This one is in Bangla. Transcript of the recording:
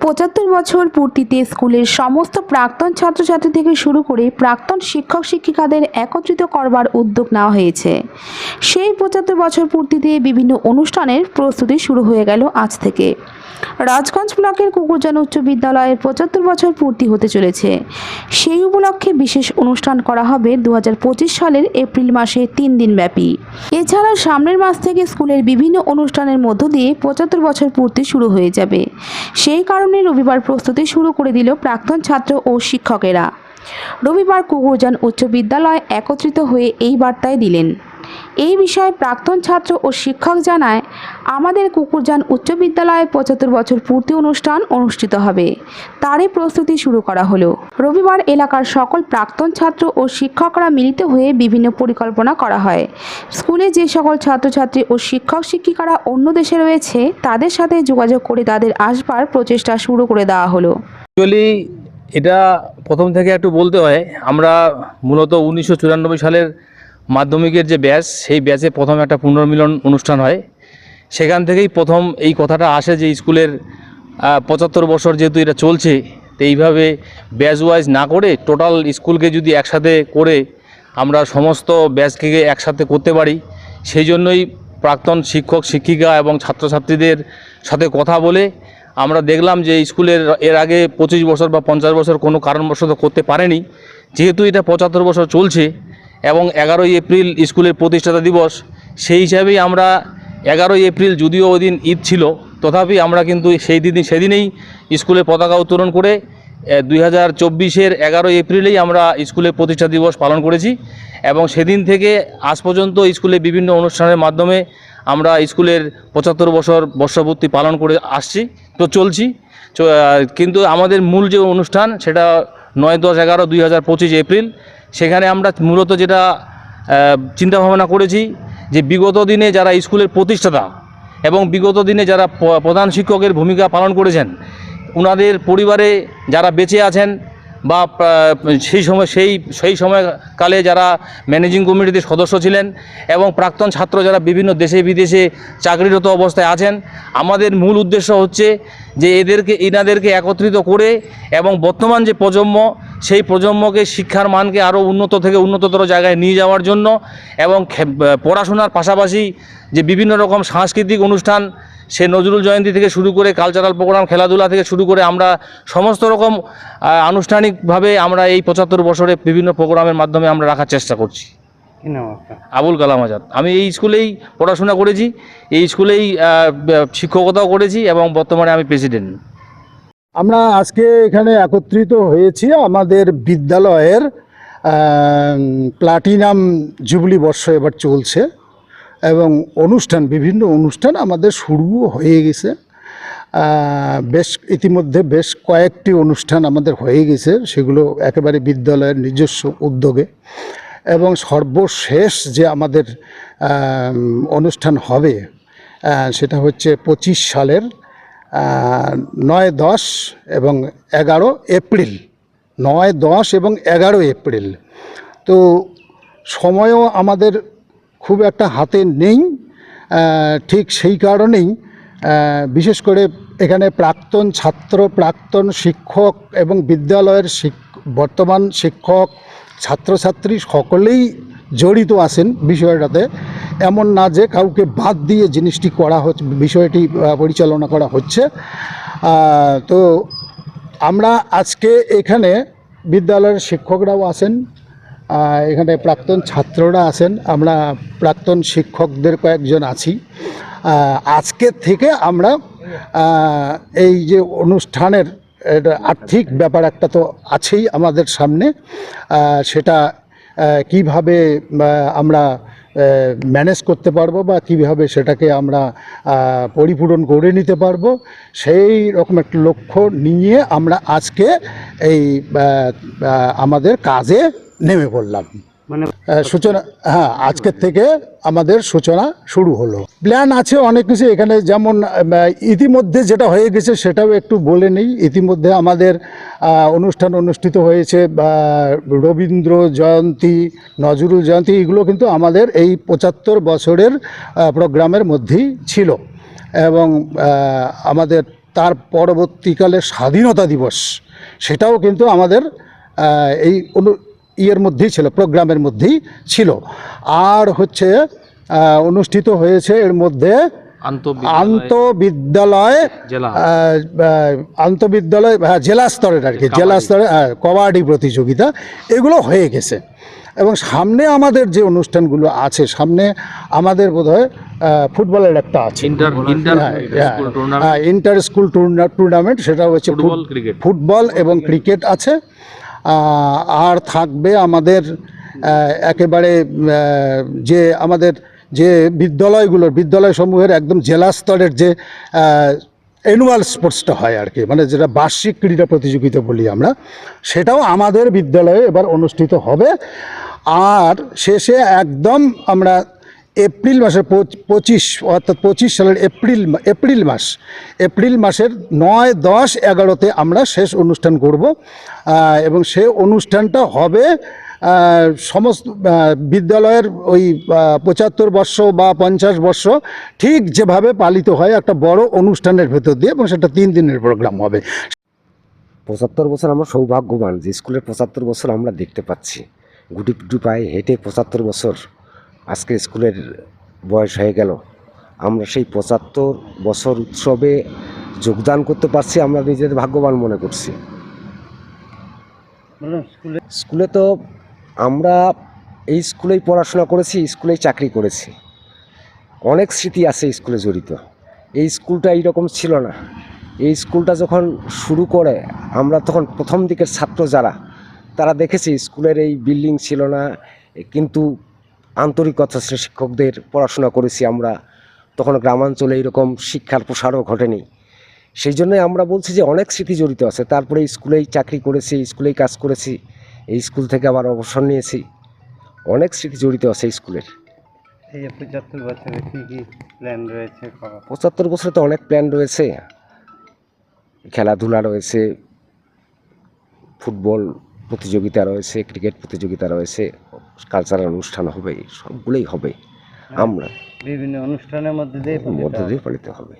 পঁচাত্তর বছর পূর্তিতে স্কুলের সমস্ত প্রাক্তন ছাত্রছাত্রী থেকে শুরু করে প্রাক্তন শিক্ষক শিক্ষিকাদের একত্রিত করবার উদ্যোগ নেওয়া হয়েছে। সেই পঁচাত্তর বছর পূর্তিতে বিভিন্ন অনুষ্ঠানের প্রস্তুতি শুরু হয়ে গেল আজ থেকে। রাজগঞ্জ ব্লকের কুকুরজান উচ্চ বিদ্যালয়ের পঁচাত্তর বছর পূর্তি হতে চলেছে। সেই উপলক্ষে বিশেষ অনুষ্ঠান করা হবে দু হাজার পঁচিশ সালের এপ্রিল মাসে তিন দিন ব্যাপী। এছাড়া সামনের মাস থেকে স্কুলের বিভিন্ন অনুষ্ঠানের মধ্য দিয়ে পঁচাত্তর বছর পূর্তি শুরু হয়ে যাবে। সেই কারণে রবিবার প্রস্তুতি শুরু করে দিল প্রাক্তন ছাত্র ও শিক্ষকেরা। রবিবার কুকুরজান উচ্চ বিদ্যালয় একত্রিত হয়ে এই বার্তায় দিলেন। এই বিষয়ে প্রাক্তন ছাত্র ও শিক্ষক জানায়, আমাদের কুকুরজান উচ্চ বিদ্যালয়ে পঁচাত্তর বছর পূর্তি অনুষ্ঠান অনুষ্ঠিত হবে। তারই প্রস্তুতি শুরু করা হলো। রবিবার এলাকার সকল প্রাক্তন ছাত্র ও শিক্ষকরা মিলিত হয়ে বিভিন্ন পরিকল্পনা করা হয়। স্কুলে যে সকল ছাত্রছাত্রী ও শিক্ষক শিক্ষিকারা অন্য দেশে রয়েছে, তাদের সাথে যোগাযোগ করে তাদের আসবার প্রচেষ্টা শুরু করে দেওয়া হলো। এটা প্রথম থেকে একটু বলতে হয়, আমরা মূলত উনিশশো চুরানব্বই সালের মাধ্যমিকের যে ব্যাচ, সেই ব্যাচে প্রথম একটা পুনর্মিলন অনুষ্ঠান হয়। সেখান থেকেই প্রথম এই কথাটা আসে যে স্কুলের পঁচাত্তর বছর যেহেতু এটা চলছে, তো এইভাবে ব্যাচ ওয়াইজ না করে টোটাল স্কুলকে যদি একসাথে করে আমরা সমস্ত ব্যাচকে একসাথে করতে পারি, সেই জন্যই প্রাক্তন শিক্ষক, শিক্ষিকা এবং ছাত্রছাত্রীদের সাথে কথা বলে আমরা দেখলাম যে স্কুলের এর আগে পঁচিশ বছর বা পঞ্চাশ বছর কোনো কারণবশত করতে পারেনি। যেহেতু এটা পঁচাত্তর বছর চলছে এবং এগারোই এপ্রিল স্কুলের প্রতিষ্ঠাতা দিবস, সেই হিসাবেই আমরা এগারোই এপ্রিল যদিও ওই দিন ঈদ ছিল, তথাপি আমরা কিন্তু সেই দিন, সেদিনেই স্কুলে পতাকা উত্তোলন করে দুই হাজার চব্বিশের এগারোই এপ্রিলেই আমরা স্কুলের প্রতিষ্ঠা দিবস পালন করেছি এবং সেদিন থেকে আজ পর্যন্ত স্কুলে বিভিন্ন অনুষ্ঠানের মাধ্যমে আমরা স্কুলের পঁচাত্তর বছর বর্ষপূর্তি পালন করে আসছি, তো চলছি। কিন্তু আমাদের মূল যে অনুষ্ঠান সেটা নয় দশ এগারো দুই হাজার পঁচিশ এপ্রিল সেখানে আমরা মূলত যেটা চিন্তা ভাবনা করেছি যে বিগত দিনে যারা স্কুলের প্রতিষ্ঠাতা এবং বিগত দিনে যারা প্রধান শিক্ষকের ভূমিকা পালন করেছেন ওনাদের পরিবারে যারা বেঁচে আছেন বা সেই সময়, সেই সেই সময়কালে যারা ম্যানেজিং কমিটিতে সদস্য ছিলেন এবং প্রাক্তন ছাত্র যারা বিভিন্ন দেশে বিদেশে চাকরিরত অবস্থায় আছেন, আমাদের মূল উদ্দেশ্য হচ্ছে যে এদেরকে, এনাদেরকে একত্রিত করে এবং বর্তমান যে প্রজন্ম, সেই প্রজন্মকে শিক্ষার মানকে আরও উন্নত থেকে উন্নততর জায়গায় নিয়ে যাওয়ার জন্য এবং পড়াশোনার পাশাপাশি যে বিভিন্ন রকম সাংস্কৃতিক অনুষ্ঠান সে নজরুল জয়ন্তী থেকে শুরু করে কালচারাল প্রোগ্রাম খেলাধুলা থেকে শুরু করে আমরা সমস্ত রকম আনুষ্ঠানিকভাবে আমরা এই পঁচাত্তর বছরে বিভিন্ন প্রোগ্রামের মাধ্যমে আমরা রাখার চেষ্টা করছি। আবুল কালাম আজাদ। আমি এই স্কুলেই পড়াশোনা করেছি এই স্কুলেই শিক্ষকতাও করেছি এবং বর্তমানে আমি প্রেসিডেন্ট আমরা আজকে এখানে একত্রিত হয়েছি আমাদের বিদ্যালয়ের প্লাটিনাম জুবলি বর্ষ এবার চলছে। এবং অনুষ্ঠান, বিভিন্ন অনুষ্ঠান আমাদের শুরুও হয়ে গেছে। বেশ, ইতিমধ্যে বেশ কয়েকটি অনুষ্ঠান আমাদের হয়ে গেছে, সেগুলো একেবারে বিদ্যালয়ের নিজস্ব উদ্যোগে। এবং সর্বশেষ যে আমাদের অনুষ্ঠান হবে সেটা হচ্ছে পঁচিশ সালের নয় দশ এবং এগারো এপ্রিল, নয় দশ এবং এগারো এপ্রিল। তো সময়ও আমাদের খুব একটা হাতে নেই ঠিক সেই কারণেই বিশেষ করে এখানে প্রাক্তন ছাত্র, প্রাক্তন শিক্ষক এবং বিদ্যালয়ের বর্তমান শিক্ষক, ছাত্রছাত্রী সকলেই জড়িত আছেন বিষয়টাতে। এমন না যে কাউকে বাদ দিয়ে জিনিসটি করা হচ্ছে বিষয়টি পরিচালনা করা হচ্ছে। তো আমরা আজকে এখানে বিদ্যালয়ের শিক্ষকরাও আছেন এখানে প্রাক্তন ছাত্ররা আছেন। আমরা প্রাক্তন শিক্ষকদের কয়েকজন আছি। আজকে আজকের থেকে আমরা এই যে অনুষ্ঠানের আর্থিক ব্যাপার একটা তো আছেই আমাদের সামনে। সেটা কীভাবে আমরা ম্যানেজ করতে পারব বা কীভাবে সেটাকে আমরা পরিপূরণ করে নিতে পারব, সেই রকম একটা লক্ষ্য নিয়ে আমরা আজকে এই আমাদের কাজে নেমে পড়লাম। মানে সূচনা হ্যাঁ আজকের থেকে আমাদের সূচনা শুরু হলো। প্ল্যান আছে অনেক কিছু, এখানে যেমন ইতিমধ্যে যেটা হয়ে গেছে সেটাও একটু বলে নেই। ইতিমধ্যে আমাদের অনুষ্ঠান অনুষ্ঠিত হয়েছে রবীন্দ্র জয়ন্তী, নজরুল জয়ন্তী, এগুলো কিন্তু আমাদের এই পঁচাত্তর বছরের প্রোগ্রামের মধ্যেই ছিল। এবং আমাদের তার পরবর্তীকালে স্বাধীনতা দিবস, সেটাও কিন্তু আমাদের এই অনু ইয়ের মধ্যেই ছিল প্রোগ্রামের মধ্যেই ছিল। আর হচ্ছে অনুষ্ঠিত হয়েছে এর মধ্যে আন্তঃবিদ্যালয় আন্তঃবিদ্যালয় হ্যাঁ জেলা স্তরের আর কি জেলা স্তরে হ্যাঁ, কবাডি প্রতিযোগিতা এগুলো হয়ে গেছে। এবং সামনে আমাদের যে অনুষ্ঠানগুলো আছে সামনে আমাদের বোধহয় আহ, ফুটবলের একটা আছে। ইন্টার ইন্টার হ্যাঁ, স্কুল টুর্নামেন্ট হ্যাঁ ইন্টার স্কুল টুর্নামেন্ট সেটা হচ্ছে ফুটবল এবং ক্রিকেট আছে। আর থাকবে আমাদের একেবারে যে আমাদের যে বিদ্যালয়গুলোর বিদ্যালয় সমূহের একদম জেলা স্তরের যে অ্যানুয়াল স্পোর্টসটা হয় আর কি মানে যেটা বার্ষিক ক্রীড়া প্রতিযোগিতা বলি আমরা, সেটাও আমাদের বিদ্যালয়ে এবার অনুষ্ঠিত হবে। আর শেষে একদম আমরা এপ্রিল মাসের পঁচ- পঁচিশ, অর্থাৎ পঁচিশ সালের এপ্রিল এপ্রিল মাস। এপ্রিল মাসের নয়, দশ, এগারোতে আমরা শেষ অনুষ্ঠান করব। এবং সে অনুষ্ঠানটা হবে সমস্ত বিদ্যালয়ের ওই পঁচাত্তর বর্ষ বা পঞ্চাশ বর্ষ ঠিক যেভাবে পালিত হয় একটা বড় অনুষ্ঠানের ভেতর দিয়ে এবং সেটা তিন দিনের প্রোগ্রাম হবে। পঁচাত্তর বছর আমরা সৌভাগ্যবান যে স্কুলের পঁচাত্তর বছর আমরা দেখতে পাচ্ছি। গুটি গুটি পায়ে হেঁটে পঁচাত্তর বছর আজকে স্কুলের বয়স হয়ে গেল। আমরা সেই পঁচাত্তর বছর উৎসবে যোগদান করতে পারছি আমরা নিজেদের ভাগ্যবান মনে করছি। স্কুলে? তো আমরা এই স্কুলেই পড়াশোনা করেছি স্কুলেই চাকরি করেছি। অনেক স্মৃতি আছে স্কুলে জড়িত। এই স্কুলটা এইরকম ছিল না। এই স্কুলটা যখন শুরু করে আমরা তখন প্রথম দিকের ছাত্র যারা তারা দেখেছি স্কুলের এই বিল্ডিং ছিল না কিন্তু আন্তরিকতা শিক্ষকদের পড়াশোনা করেছি আমরা। তখন গ্রামাঞ্চলে এরকম শিক্ষার প্রসারও ঘটেনি। সেই জন্যই আমরা বলছি যে অনেক স্মৃতি জড়িত আছে। তারপরে স্কুলেই চাকরি করেছি স্কুলেই কাজ করেছি এই স্কুল থেকে আবার অবসর নিয়েছি। অনেক স্মৃতি জড়িত আছে এই স্কুলের। এই পঁচাত্তর বছরে কী কী প্ল্যান রয়েছে পঁচাত্তর বছরে তো অনেক প্ল্যান রয়েছে। খেলাধুলা রয়েছে ফুটবল প্রতিযোগিতা রয়েছে ক্রিকেট প্রতিযোগিতা রয়েছে। কালচারাল অনুষ্ঠান হবে সবগুলোই হবে। আমরা বিভিন্ন অনুষ্ঠানের মধ্যে দিয়ে মধ্য দিয়ে পালিত হবে।